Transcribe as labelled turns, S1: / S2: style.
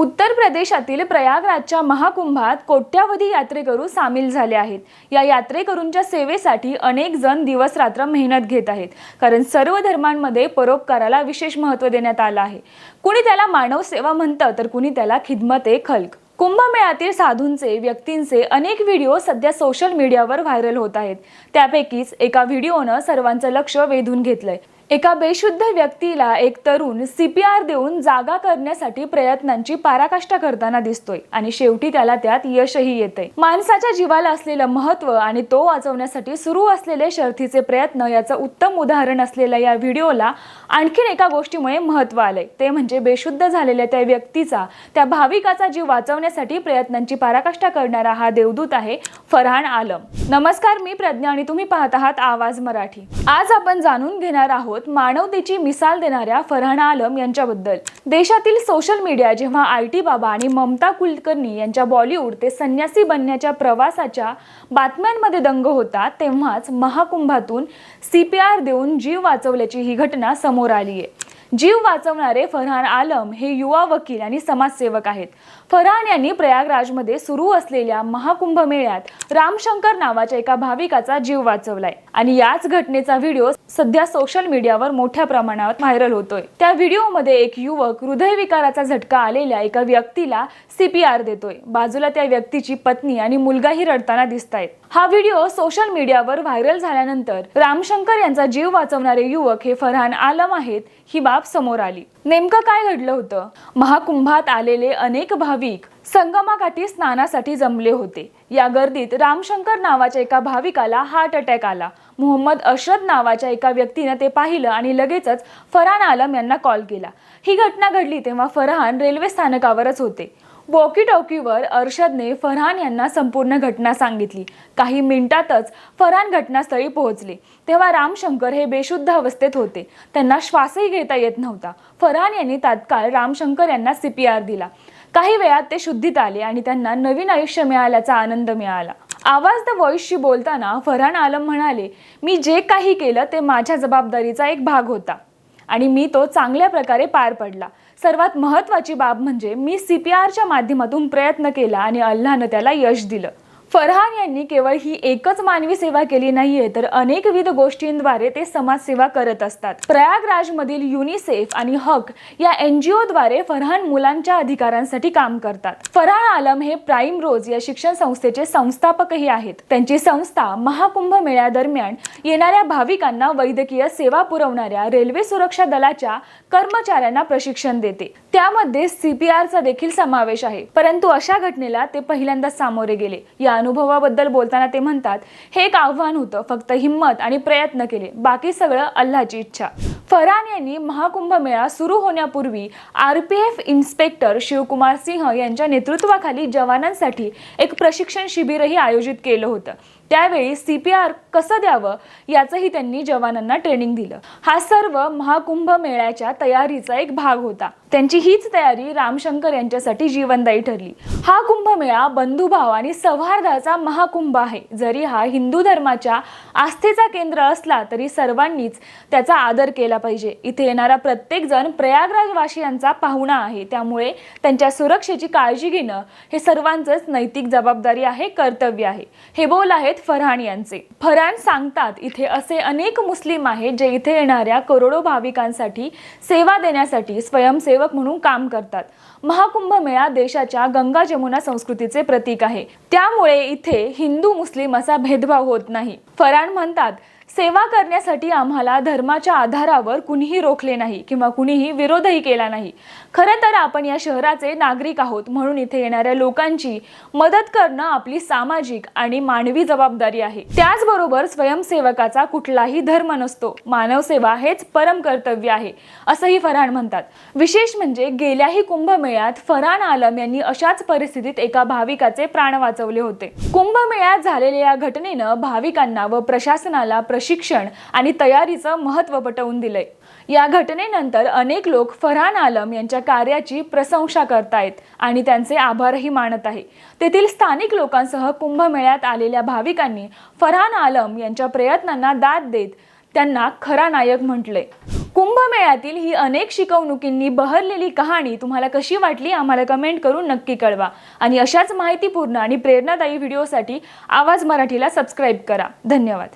S1: उत्तर प्रदेशातील प्रयागराजच्या महाकुंभात कोट्यावधी यात्रेकरू सामील झाले आहेत. या यात्रेकरूंच्या सेवेसाठी अनेक जण दिवस रात्र मेहनत घेत आहेत कारण सर्व धर्मांमध्ये परोपकाराला विशेष महत्त्व देण्यात आलं आहे. कुणी त्याला मानव सेवा म्हणतं तर कुणी त्याला खिदमत ए खल्क. कुंभमेळ्यातील साधूंचे व्यक्तींचे अनेक व्हिडिओ सध्या सोशल मीडियावर व्हायरल होत आहेत. त्यापैकीच एका व्हिडिओनं सर्वांचं लक्ष वेधून घेतलंय. एका बेशुद्ध व्यक्तीला एक तरुण सीपीआर देऊन जागा करण्यासाठी प्रयत्नांची पराकाष्ठा करताना दिसतोय आणि शेवटी त्याला त्यात यशही येते माणसाच्या जीवाला असलेलं महत्त्व आणि तो वाचवण्यासाठी सुरू असलेले शर्थीचे प्रयत्न याचं उत्तम उदाहरण असलेल्या या व्हिडिओला आणखीन एका गोष्टीमुळे महत्त्व आलंय. ते म्हणजे बेशुद्ध झालेल्या त्या व्यक्तीचा त्या भाविकाचा जीव वाचवण्यासाठी प्रयत्नांची पराकाष्ठा करणारा हा देवदूत आहे फरहान आलम. नमस्कार मी प्रज्ञा आणि तुम्ही पाहत आहात आवाज मराठी. आज आपण जाणून घेणार आहोत मानवतेची मिसाल देणाऱ्या फरहान आलम यांच्याबद्दल. देशातील सोशल मीडिया जेव्हा आय टी बाबा आणि ममता कुलकर्णी यांच्या बॉलिवूड ते संन्यासी बनण्याच्या प्रवासाच्या बातम्यांमध्ये दंग होता तेव्हाच महाकुंभातून सीपीआर देऊन जीव वाचवल्याची ही घटना समोर आली आहे जीव वाचवणारे फरहान आलम हे युवा वकील आणि समाजसेवक आहेत. फरहान यांनी प्रयागराजमध्ये सुरू असलेल्या महाकुंभ मेळ्यात रामशंकर नावाच्या एका भाविकाचा जीव वाचवलाय. आणि याच घटनेचा व्हिडिओ सध्या सोशल मीडियावर मोठ्या प्रमाणावर व्हायरल होतोय. त्या व्हिडिओमध्ये एक युवक हृदयविकाराचा झटका आलेल्या एका व्यक्तीला सीपीआर देतोय. बाजूला त्या व्यक्तीची पत्नी आणि मुलगाही रडताना दिसत आहेत हा व्हिडिओ सोशल मीडियावर व्हायरल झाल्यानंतर रामशंकर यांचा जीव वाचवणारे युवक हे फरहान आलम आहेत ही बाब समोर आली. नेमकं काय घडलं होतं? महाकुंभात आलेले अनेक भाविक भाविक संगमाकाठी स्नानासाठी जमले होते. या गर्दीत रामशंकर नावाच्या एका भाविकाला हार्ट अटॅक आला. मोहम्मद अशरद नावाच्या एका व्यक्तीनं ते पाहिलं आणि लगेचच फरहान आलम यांना कॉल केला. ही घटना घडली तेव्हा फरहान रेल्वे स्थानकावरच होते. वॉकी टॉकीवर अरशदने फरहान यांना संपूर्ण घटना सांगितली. काही मिनिटातच फरहान घटनास्थळी पोहोचले. तेव्हा रामशंकर हे बेशुद्ध अवस्थेत होते. त्यांना श्वासही घेता येत नव्हता. फरहान यांनी तात्काळ रामशंकर यांना सीपीआर दिला. काही वेळात ते शुद्धीत आले आणि त्यांना नवीन आयुष्य मिळाल्याचा आनंद मिळाला. आवाज द व्हॉइसशी बोलताना फरहान आलम म्हणाले मी जे काही केलं ते माझ्या जबाबदारीचा एक भाग होता आणि मी तो चांगल्या प्रकारे पार पडला. सर्वात महत्त्वाची बाब म्हणजे मी सी पी आरच्या माध्यमातून प्रयत्न केला आणि अल्लानं त्याला यश दिलं. फरहान यांनी केवळ ही एकच मानवी सेवा केली नाहीये तर अनेकविध गोष्टींद्वारे ते समाजसेवा करत असतात. प्रयागराजमधील युनिसेफ आणि हक या एन जी ओद्वारे फरहान मुलांच्या अधिकारांसाठी काम करतात. फरहान आलम हे प्राईम रोज या शिक्षण संस्थेचे संस्थापकही आहेत. त्यांची संस्था महाकुंभ मेळ्यादरम्यान येणाऱ्या भाविकांना वैद्यकीय सेवा पुरवणाऱ्या रेल्वे सुरक्षा दलाच्या कर्मचाऱ्यांना प्रशिक्षण देते. त्यामध्ये सीपीआरचा देखील समावेश आहे. परंतु अशा घटनेला ते पहिल्यांदाच सामोरे गेले. या अनुभवाबद्दल बोलताना ते म्हणतात हे एक आव्हान होतं फक्त हिंमत आणि प्रयत्न केले. बाकी सगळं अल्लाची इच्छा. फरहान यांनी महाकुंभ मेळा सुरू होण्यापूर्वी R P F inspector Shivkumar Singh यांच्या नेतृत्वाखाली जवानांसाठी एक प्रशिक्षण शिबिरही आयोजित केलं होतं. त्यावेळी सी पी आर कसं द्यावं याचंही त्यांनी जवानांना ट्रेनिंग दिलं. हा सर्व महाकुंभ मेळ्याच्या तयारीचा एक भाग होता. त्यांची हीच तयारी रामशंकर यांच्यासाठी जीवनदायी ठरली. हा कुंभमेळा बंधुभाव आणि सौहार्दाचा महाकुंभ आहे. जरी हा हिंदू धर्माच्या आस्थेचा केंद्र असला तरी सर्वांनीच त्याचा आदर केला पाहिजे. इथे येणारा प्रत्येक जण प्रयागराजवासियांचा पाहुणा आहे. त्यामुळे त्यांच्या सुरक्षेची काळजी घेणं हे सर्वांचंच नैतिक जबाबदारी आहे कर्तव्य आहे. हे बोल आहेत फरहान यांचे. फरहान सांगतात इथे असे अनेक मुस्लिम आहेत जे इथे येणाऱ्या करोडो भाविकांसाठी सेवा देण्यासाठी स्वयंसेवक म्हणून काम करतात. महाकुंभ मेळा देशाच्या गंगा जमुना संस्कृतीचे प्रतीक आहे. त्यामुळे इथे हिंदू मुस्लिम असा भेदभाव होत नाही. फरहान म्हणतात सेवा करण्यासाठी आम्हाला धर्माच्या आधारावर कुणीही रोखले नाही किंवा कुणीही विरोधही केला नाही. खरं तर आपण या शहराचे नागरिक आहोत म्हणून इथे येणाऱ्या लोकांची मदत करणं आपली सामाजिक आणि मानवी जबाबदारी आहे. त्याचबरोबर स्वयंसेवकाचा कुठलाही धर्म नसतो. मानवसेवा हेच परम कर्तव्य आहे असंही फरहान म्हणतात. विशेष म्हणजे गेल्याही कुंभमेळ्यात फरहान आलम यांनी अशाच परिस्थितीत एका भाविकाचे प्राण वाचवले होते. कुंभमेळ्यात झालेल्या या घटनेनं भाविकांना व प्रशासनाला प्रशिक्षण आणि तयारीचं महत्त्व पटवून दिलंय. या घटनेनंतर अनेक लोक फरहान आलम यांच्या कार्याची प्रशंसा करतायत आणि त्यांचे आभारही मानत आहे. तेथील स्थानिक लोकांसह कुंभमेळ्यात आलेल्या भाविकांनी फरहान आलम यांच्या प्रयत्नांना दाद देत त्यांना खरा नायक म्हटले. कुंभमेळ्यातील ही अनेक शिकवणुकींनी बहरलेली कहाणी तुम्हाला कशी वाटली आम्हाला कमेंट करून नक्की कळवा. आणि अशाच माहितीपूर्ण आणि प्रेरणादायी व्हिडिओसाठी आवाज मराठीला सबस्क्राईब करा. धन्यवाद.